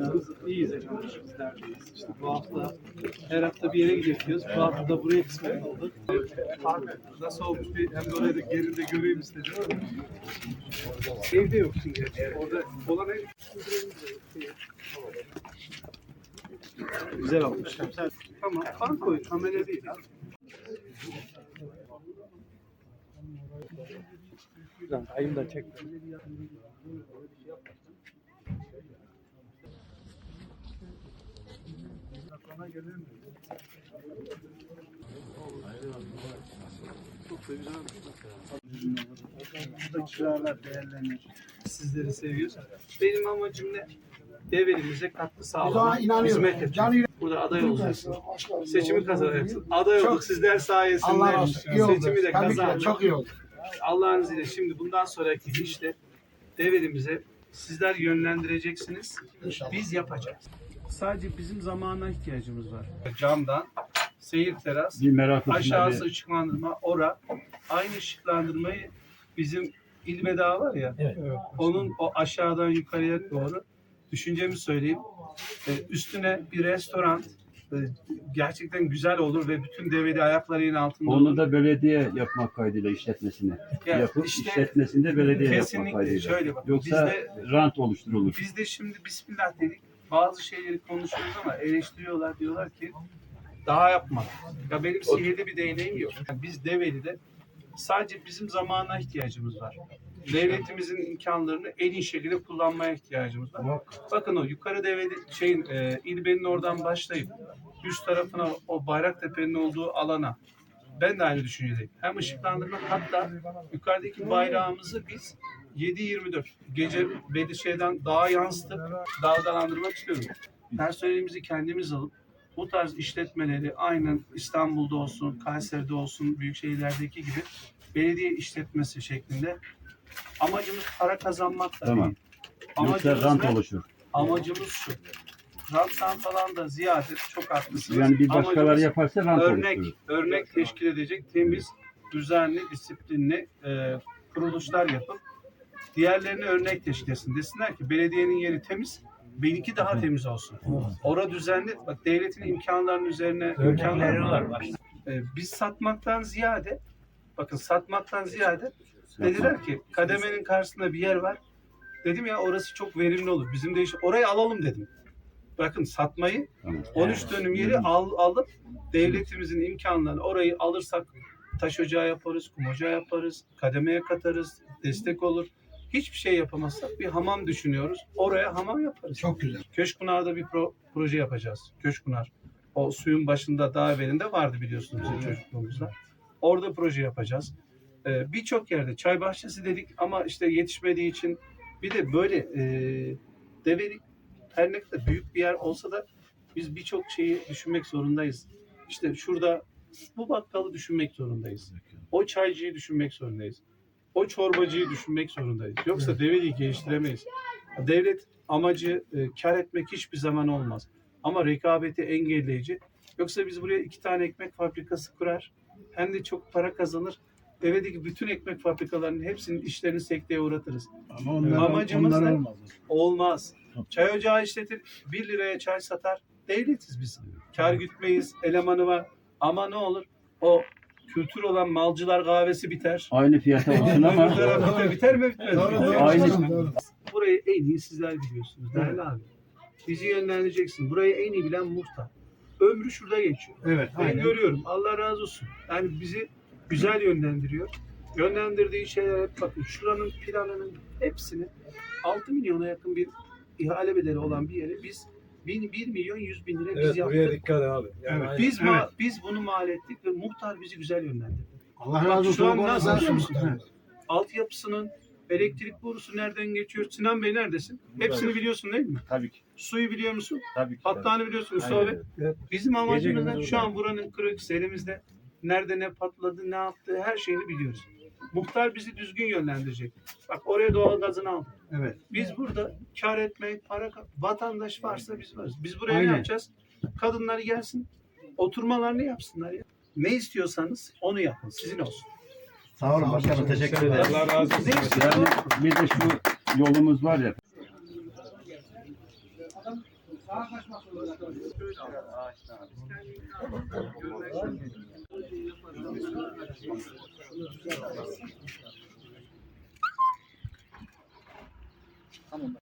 Nasılsınız? İyiyiz efendim. İşte bu hafta her hafta bir yere gidiyoruz. Bu hafta da buraya kısmet olduk. Nasıl olmuş bir hem de oraya da geride göreyim istedim. Evde yoksun gerçi. Orada olan ev. Güzel olmuş. Tamam. Fan koy. Kamera değil. ha. Ayım da çek. Çok da güzel olmuş. Burada kiralar değerlenir. Sizleri seviyoruz. Benim amacım ne? Devrimize katkı sağlamak, hizmet etmek. Burada aday olacaksın. Seçimi kazanacaksın. Aday olduk sizler sayesinde. Allah. Seçimi de kazandık. çok iyi oldu. Allah'ın izniyle şimdi bundan sonraki işte devrimize sizler yönlendireceksiniz. Biz yapacağız. Sadece bizim zamana ihtiyacımız var. Camdan, seyir teras, Bir aşağısı ışıklandırma, ora. Aynı ışıklandırmayı bizim İlveda var ya, onun o aşağıdan yukarıya doğru düşüncemi söyleyeyim. Ee, üstüne bir restoran e, gerçekten güzel olur ve bütün develi ayaklarının altında olur. Onu da belediye yapmak kaydıyla işletmesini. Yani Yapıp işte işletmesini de belediye yapmak kesinlikle kaydıyla. şöyle bak, Yoksa bizde- rant oluşturulur. Biz de şimdi Bismillah dedik. Bazı şeyleri konuşuyoruz ama eleştiriyorlar. Diyorlar ki daha yapma. Ya benim sihirli bir değneğim yok. Yani biz Develi'de sadece bizim zamana ihtiyacımız var. Devletimizin imkanlarını en iyi şekilde kullanmaya ihtiyacımız var. Bakın o yukarı develi şeyin e, İlbe'nin oradan başlayıp üst tarafına o Bayraktepe'nin olduğu alana ben de aynı düşüncedeyim. Hem ışıklandırma hatta yukarıdaki bayrağımızı biz 7-24 gece belli şeyden dağa yansıtıp dalgalandırmak istiyorum. Personelimizi kendimiz alıp bu tarz işletmeleri aynen İstanbul'da olsun, Kayseri'de olsun, büyük şehirlerdeki gibi belediye işletmesi şeklinde amacımız para kazanmak da Tamam. değil. Yoksa Amacımız rant ne? oluşur. Amacımız şu. Ranttan falan da ziyade çok haklısınız. Yani bir başkaları Amacımız yaparsa rant örnek, oluşturur. örnek teşkil edecek temiz, düzenli, disiplinli e, kuruluşlar yapıp diğerlerine örnek teşkil etsin. Desinler ki belediyenin yeri temiz, benimki daha temiz olsun. Ora düzenli, bak devletin imkanlarının üzerine imkanlar var. E, biz satmaktan ziyade, bakın satmaktan ziyade dediler ki kademenin karşısında bir yer var. Dedim ya orası çok verimli olur. Bizim de iş, orayı alalım dedim. Bakın satmayı Tamam. 13 dönüm yeri al, alıp devletimizin imkanlarını orayı alırsak taş ocağı yaparız, kum ocağı yaparız, kademeye katarız, destek olur. Hiçbir şey yapamazsak bir hamam düşünüyoruz. Oraya hamam yaparız. Çok güzel. Köşkpınar'da bir pro- proje yapacağız. Köşkpınar. O suyun başında dağ evvelinde vardı biliyorsunuz bizim çocukluğumuzda. Orada proje yapacağız. Ee, Birçok yerde çay bahçesi dedik ama işte yetişmediği için bir de böyle e, Develi her ne kadar büyük bir yer olsa da biz birçok şeyi düşünmek zorundayız. İşte şurada bu bakkalı düşünmek zorundayız. O çaycıyı düşünmek zorundayız. O çorbacıyı düşünmek zorundayız. Yoksa Develi'yi geliştiremeyiz. Devlet amacı e, kar etmek hiçbir zaman olmaz. Ama rekabeti engelleyici. Yoksa biz buraya iki tane ekmek fabrikası kurar. Hem de çok para kazanır. Devlet'teki bütün ekmek fabrikalarının hepsinin işlerini sekteye uğratırız. Ama onlar, Amacımız onlar ne? olmaz. Olmaz. Çay ocağı işletir, 1 liraya çay satar. Devletiz biz. Kar gütmeyiz, elemanı var. Ama ne olur? O kültür olan malcılar kahvesi biter. Aynı fiyata olsun ama biter, biter mi bitmez mi? Aynı-. Burayı en iyi sizler biliyorsunuz değerli abi. Bizi yönlendireceksin. Burayı en iyi bilen muhtar. Ömrü şurada geçiyor. Evet, Ben aynen. görüyorum. Allah razı olsun. Yani bizi güzel yönlendiriyor. Yönlendirdiği şeyler hep bakın şuranın planının hepsini 6 milyona yakın bir ihale bedeli olan bir yeri biz 1, 1 milyon 100 bin lira biz Evet buraya yaptık. dikkat abi. Yani Evet. Biz, ma- biz bunu mal ettik ve muhtar bizi güzel yönlendirdi. Allah razı olsun. Şu an Bu nasıl arada- biliyor musun? Altyapısının elektrik borusu nereden geçiyor? Sinan Bey neredesin? Hepsini biliyorsun değil mi? tabii ki. Suyu biliyor musun? Tabii ki. Hattağını biliyorsun Mustafa Bey. Evet. Bizim amacımız şu an buranın kırıksı elimizde. Nerede ne patladı, ne yaptı her şeyini biliyoruz. Muhtar bizi düzgün yönlendirecek. Bak oraya doğal gazını aldık. Evet. Biz burada kar etmek, para vatandaş varsa biz varız. Biz buraya Aynen. ne yapacağız? Kadınlar gelsin, oturmalarını yapsınlar ya. Ne istiyorsanız onu yapın. Sizin olsun. Sağ olun başkanım. Teşekkür ederim. Allah razı olsun. Bir de şu yolumuz var ya Tamam.